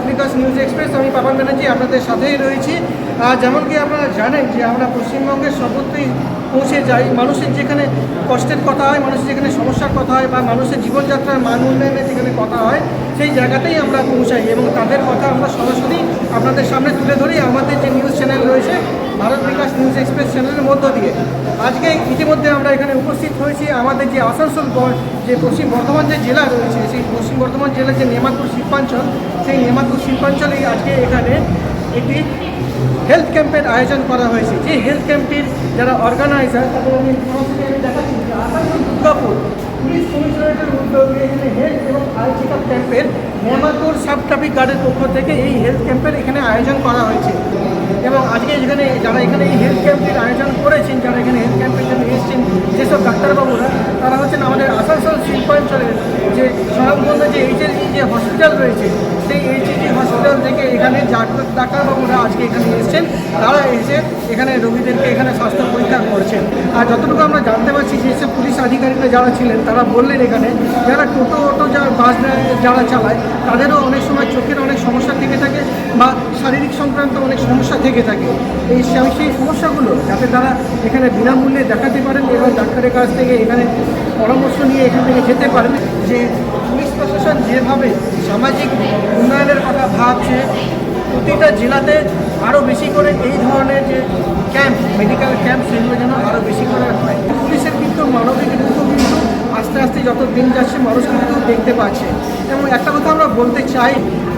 Bharat Bikash news express, আমি পাপন ব্যানার্জি আপনাদের সাথেই রয়েছি। যেমন কি আপনারা জানেন যে আমরা পশ্চিমবঙ্গের সর্বত্রই পৌঁছে যাই, মানুষের যেখানে কষ্টের কথা হয়, মানুষের যেখানে সমস্যার কথা হয় বা মানুষের জীবনযাত্রার মান উন্নয়নের যেখানে কথা হয়, সেই জায়গাতেই আমরা পৌঁছাই এবং তাদের কথা আমরা সরাসরি আপনাদের সামনে তুলে ধরি। আমাদের যে নিউজ চ্যানেল রয়েছে ভারত বিকাশ নিউজ এক্সপ্রেস চ্যানেলের মধ্য দিয়ে। আজকে ইতিমধ্যে আমরা এখানে উপস্থিত হয়েছি আমাদের যে আসানসোল যে পশ্চিম বর্ধমান যে জেলা রয়েছে, সেই পশ্চিম বর্ধমান জেলার যে নেমাতুর শিল্পাঞ্চল, সেই নেমাতুর শিল্পাঞ্চলেই আজকে এখানে একটি হেলথ ক্যাম্পের আয়োজন করা হয়েছে। যে হেলথ ক্যাম্পের যারা অর্গানাইজার তাদের আমি দেখাচ্ছি দুর্গাপুর পুলিশ কমিশনারেটের উদ্যোগে এখানে হেলথ এবং আই চেক আপ ক্যাম্পের নেমাতুর সাব ট্রাফিক গার্ডের পক্ষ থেকে এই হেলথ ক্যাম্পের এখানে আয়োজন করা হয়েছে। এবং আজকে এখানে যারা এখানে এই হেলথ ক্যাম্পের আয়োজন করেছেন, যারা এখানে হেলথ ক্যাম্পের জন্য এসেছেন, যেসব ডাক্তারবাবুরা, তারা হচ্ছেন আমাদের আসানসোল শিল্পাঞ্চলের যে স্বয়ংবন্ধ যে এইচএলজি যে হসপিটাল রয়েছে, সেই এইচএলজি হসপিটাল থেকে এখানে ডাক্তারবাবুরা আজকে এখানে এসেছেন, তারা এসে এখানে রোগীদেরকে এখানে স্বাস্থ্য পরীক্ষা করছেন। আর যতটুকু আমরা জানতে পারছি যে সব পুলিশ আধিকারিকরা যারা ছিলেন, তারা বললেন এখানে, যারা টোটো, অটো যারা বাস যারা চালায়, তাদেরও অনেক সময় চোখের অনেক সমস্যা বা শারীরিক সংক্রান্ত অনেক সমস্যা থেকে থাকে। এই সেই- সমস্যাগুলো যাতে তারা এখানে বিনামূল্যে দেখাতে পারেন এবং ডাক্তারের কাছ থেকে এখানে পরামর্শ নিয়ে এখান থেকে যেতে পারেন যে পুলিশ প্রশাসন যেভাবে সামাজিক উন্নয়নের কথা ভাবছে, প্রতিটা জেলাতে আরও বেশি করে এই ধরনের যে ক্যাম্প, মেডিকেল ক্যাম্প, সেগুলো যেন আরও বেশি করে হয়। পুলিশের কিন্তু মানবিক রূপ কিন্তু আস্তে আস্তে যত দিন যাচ্ছে মানুষ কিন্তু দেখতে পাচ্ছে। এবং একটা কথা আমরা বলতে চাই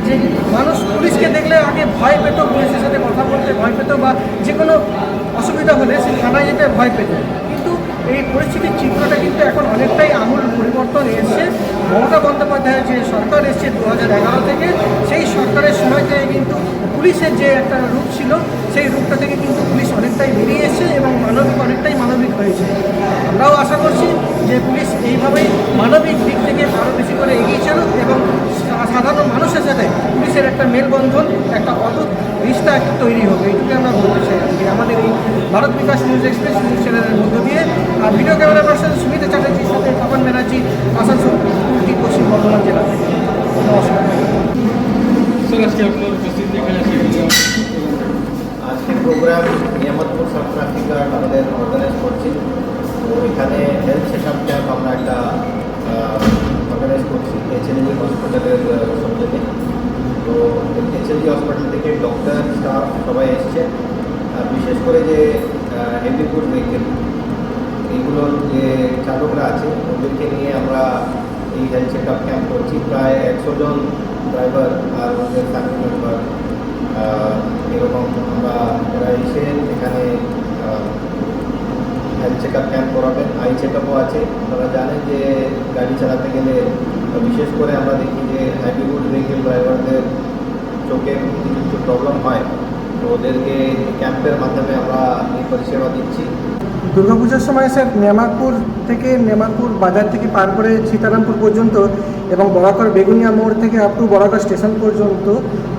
যে মানুষ পুলিশকে দেখলে আগে ভয় পেত, পুলিশের সাথে কথা বলতে ভয় পেত বা যে কোনো অসুবিধা হলে সে থানায় যেতে ভয় পেত। কিন্তু এই পরিস্থিতির চিত্রটা কিন্তু এখন অনেকটাই আমূল পরিবর্তন এসছে। মমতা বন্দ্যোপাধ্যায়ের যে সরকার এসছে দু হাজার এগারো থেকে, সেই সরকারের সময় থেকে কিন্তু পুলিশের যে একটা রূপ ছিল, সেই রূপটা থেকে কিন্তু পুলিশ অনেকটাই বেরিয়ে এসেছে এবং মানবিক অনেকটাই মানবিক হয়েছে। আমরাও আশা করছি যে পুলিশ এইভাবেই মানবিক দিক থেকে আরও বেশি করে এগিয়ে চলুক এবং সা- সাধারণ মানুষের সাথে পুলিশের একটা মেলবন্ধন একটা অটুট রিস্তা একটা তৈরি হবে এইটুকু আমরা বলতে চাই আমাদের এই Bharat Bikash news express news চ্যানেলের মধ্য দিয়ে আর ভিডিও ক্যামেরা পার্সন সুমিতা চ্যাটার্জির সাথে তপন ব্যানার্জি আসানসোল পশ্চিম বর্ধমান জেলা থেকে। নমস্কার। স্যার আজকে আপনার উপস্থিত এখানে আজকের program Niamatpur sub traffic guard আমাদের অর্গানাইজ করছি। তো এখানে হেলথ সেশন ক্যাম্প আমরা একটা অর্গানাইজ করছি। এইচএলজি হসপিটালের সৌজন্যে তো এইচএলজি হসপিটাল থেকে ডক্টর, স্টাফ সবাই এসছে। আর বিশেষ করে যে হেভি ফুড এইগুলোর যে চালকরা আছে, ওদেরকে নিয়ে আমরা এই হেলথ চেক আপ ক্যাম্প করছি। প্রায় একশো জন ড্রাইভার আর ওদের ফ্যামিলি মেম্বার এরকম আমরা ওরা এসে এখানে হেলথ চেক আপ ক্যাম্প করাবেন। আই চেক আপও আছে। আপনারা জানেন যে গাড়ি চালাতে গেলে বিশেষ করে আমরা দেখি যে হ্যাভিউড ভেহিকেল ড্রাইভারদের চোখে কিছু প্রবলেম হয়, তো ওদেরকে ক্যাম্পের মাধ্যমে আমরা এই পরিষেবা দিচ্ছি। দুর্গাপুজোর সময় স্যার নেমাকুর থেকে নেমাকুর বাজার থেকে পার করে সীতারামপুর পর্যন্ত এবং বরাকর বেগুনিয়া মোড় থেকে আপ টু বরাকর স্টেশন পর্যন্ত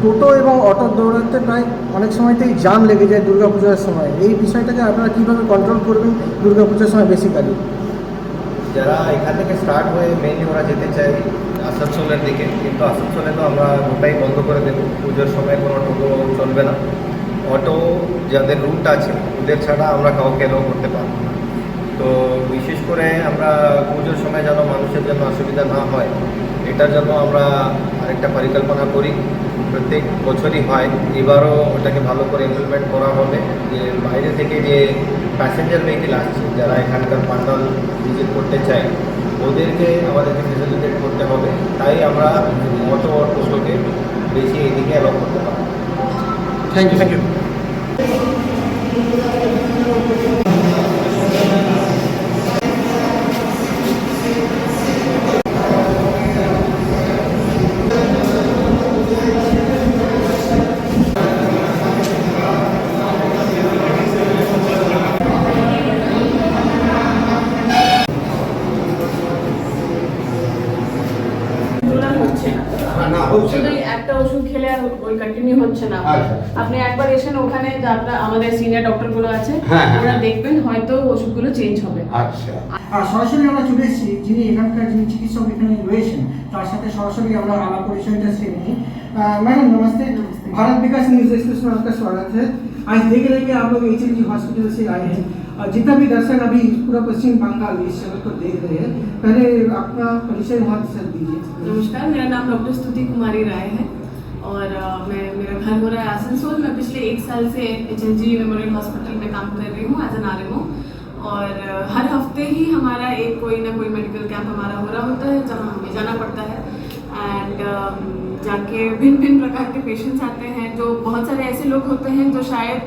টোটো এবং অটো দৌড়াতে প্রায় অনেক সময়তেই জাম লেগে যায় দুর্গাপূজার সময়। এই বিষয়টাকে আপনারা কীভাবে কন্ট্রোল করবেন দুর্গাপূজার সময় বেসিক্যালি যারা এখান থেকে স্টার্ট হয়ে মেনলি ওরা যেতে চায় আসানসোলের দিকে, কিন্তু আসানসোলে তো আমরা ওটাই বন্ধ করে দেব। পুজোর সময় কোনো টোটো চলবে না। অটো যাদের রুট আছে, ওদের ছাড়া আমরা কাউকে এলো করতে পারব না। তো বিশেষ করে আমরা পুজোর সময় যেন মানুষের জন্য অসুবিধা না হয় এটার জন্য আমরা আরেকটা পরিকল্পনা করি। প্রত্যেক বছরই হয়। এবারও ওটাকে ভালো করে ইমপ্লিমেন্ট করা হবে। যে বাইরে থেকে যে প্যাসেঞ্জার ভেহিকেল আসছে, যারা এখানকার পান্ডাল ভিজিট করতে চায়, ওদেরকে আমাদেরকে ফেসিলিটেট করতে হবে। তাই আমরা অটো আর টোটোকে বেশি এদিকে অ্যালাউ করতে পারি থ্যাংক ইউ থ্যাংক ইউ হচ্ছে না শুধু একটা ওষুধ খেলে আর ওই কন্টিনিউ হচ্ছে না আচ্ছা। আপনি একবার এসেন ওখানে যে আপনার আমাদের সিনিয়র ডক্টরগুলো আছে হ্যাঁ, হ্যাঁ। ওরা দেখবেন হয়তো ওষুধগুলো চেঞ্জ হবে আচ্ছা আর সরাসরি আমরা চলে এসেছি যিনি এখানকার যিনি চিকিৎসক এখানে রয়েছেন তার সাথে সরাসরি আমরা আলাপ পরিচয়টা সেরে নিই अ, मैडम नमस्ते नमस्ते। भारत विकास न्यूज एक्सप्रेस में आपका स्वागत है आज देख रहे हैं कि आप लोग एच हॉस्पिटल से आए हैं और जितना भी दर्शक अभी पूरा पश्चिम बंगाल इस चैनल को देख रहे हैं, पहले अपना परिचय वहाँ से दीजिए। नमस्कार, मेरा नाम डॉक्टर स्तुति कुमारी राय है और मैं, मेरा घर हो रहा है आसनसोल। मैं पिछले एक साल से एच मेमोरियल हॉस्पिटल में काम कर रही हूँ एज एन आर और हर हफ़्ते ही हमारा एक कोई ना कोई मेडिकल कैंप हमारा हो रहा होता है, जहाँ हमें जाना पड़ता है। एंड जाके भिन्न भिन्न प्रकार के पेशेंट्स आते हैं, जो बहुत सारे ऐसे लोग होते हैं जो शायद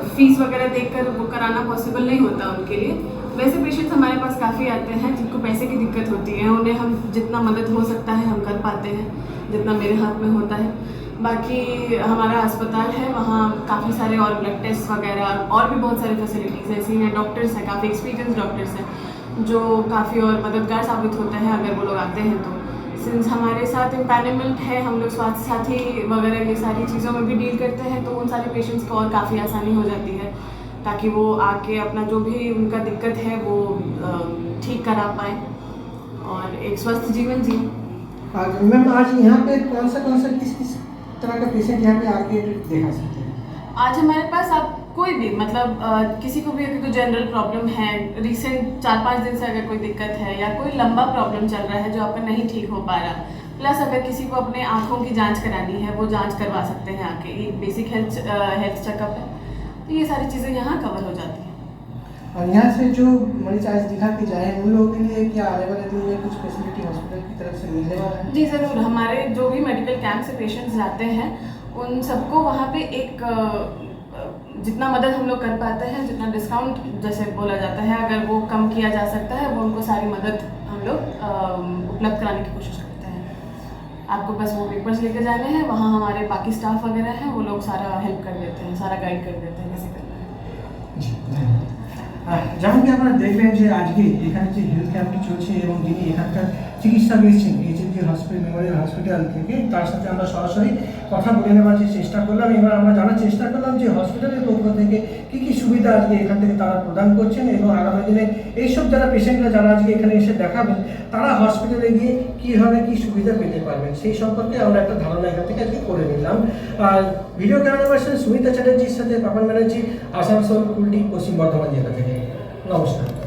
फ़ीस वगैरह देकर वो कराना पॉसिबल नहीं होता उनके लिए। वैसे पेशेंट्स हमारे पास काफ़ी आते हैं, जिनको पैसे की दिक्कत होती है, उन्हें हम जितना मदद हो सकता है, हम कर पाते हैं, जितना मेरे हाथ में होता है। बाकी हमारा अस्पताल है, वहाँ काफ़ी सारे और ब्लड टेस्ट वगैरह, और भी बहुत सारी फैसिलिटीज़ ऐसी हैं डॉक्टर्स हैं, काफ़ी एक्सपीरियंस डॉक्टर्स हैं, जो काफ़ी और मददगार साबित होते हैं, अगर वो लोग आते हैं तो। सिंस हमारे साथ इम्पैनलमेंट है हम लोग स्वास्थ्य साथी वगैरह ये सारी चीज़ों में भी डील करते हैं तो उन सारे पेशेंट्स को और काफ़ी आसानी हो जाती है ताकि वो आके अपना जो भी उनका दिक्कत है वो ठीक करा पाए और एक स्वस्थ जीवन जी मैम आज यहाँ पे कौन सा कौन सा किस किस तरह का पेशेंट यहाँ पे आके देखा सकते हैं? आज हमारे पास आप कोई भी मतलब अ, किसी को भी अगर कोई जनरल प्रॉब्लम है रिसेंट चार पाँच दिन से अगर कोई दिक्कत है या कोई लंबा प्रॉब्लम चल रहा है जो आपका नहीं ठीक हो पा रहा प्लस अगर किसी को अपने आँखों की जाँच करानी है वो जाँच करवा सकते हैं आके ये बेसिक हेल्थ हेल्थ चेकअप है तो ये सारी चीज़ें यहाँ कवर हो जाती हैं। और यहाँ से जो मरीज़ आज दिखा के जाए उन लोगों के लिए क्या आने वाले दिन में कुछ फैसिलिटी हॉस्पिटल की तरफ़ से मिलने वाला है? जी ज़रूर हमारे जो भी मेडिकल कैंप से पेशेंट्स जाते हैं उन सबको वहाँ पे एक जितना मदद हम लोग कर पाते हैं जितना डिस्काउंट जैसे बोला जाता है अगर वो कम किया जा सकता है वो उनको सारी मदद हम लोग अ, उपलब्ध कराने की कोशिश करते हैं आपको बस वो पेपर्स लेके जाने हैं वहाँ हमारे बाकी स्टाफ वगैरह हैं वो लोग सारा हेल्प कर देते हैं सारा गाइड कर देते हैं कैसे करना है জি, ধন্যবাদ। আহ, যেমন কি আপনারা দেখলেন যে আজকে এখানে যে হেলথ ক্যাম্পটি চলছে এবং যিনি এখানকার চিকিৎসা এসেছেন এইচএনজি হসপিটাল মেমোরিয়াল হসপিটাল থেকে তার সাথে আমরা সরাসরি কথা বলে নেওয়ার যে চেষ্টা করলাম, এবার আমরা জানার চেষ্টা করলাম যে হসপিটালের পক্ষ থেকে কী কী সুবিধা আজকে এখান থেকে তারা প্রদান করছেন এবং আগামী দিনে এইসব যারা পেশেন্টরা যারা আজকে এখানে এসে দেখাবেন, তারা হসপিটালে গিয়ে কীভাবে কী সুবিধা পেতে পারবেন, সেই সম্পর্কে আমরা একটা ধারণা এখান থেকে আজকে করে নিলাম। আর ভিডিও ক্যামেরা পার্সন সুমিতা চ্যাটার্জির সাথে পাপান ব্যানার্জি, আসানসোল কুলটি পশ্চিম বর্ধমান জেলা থেকে। নমস্কার।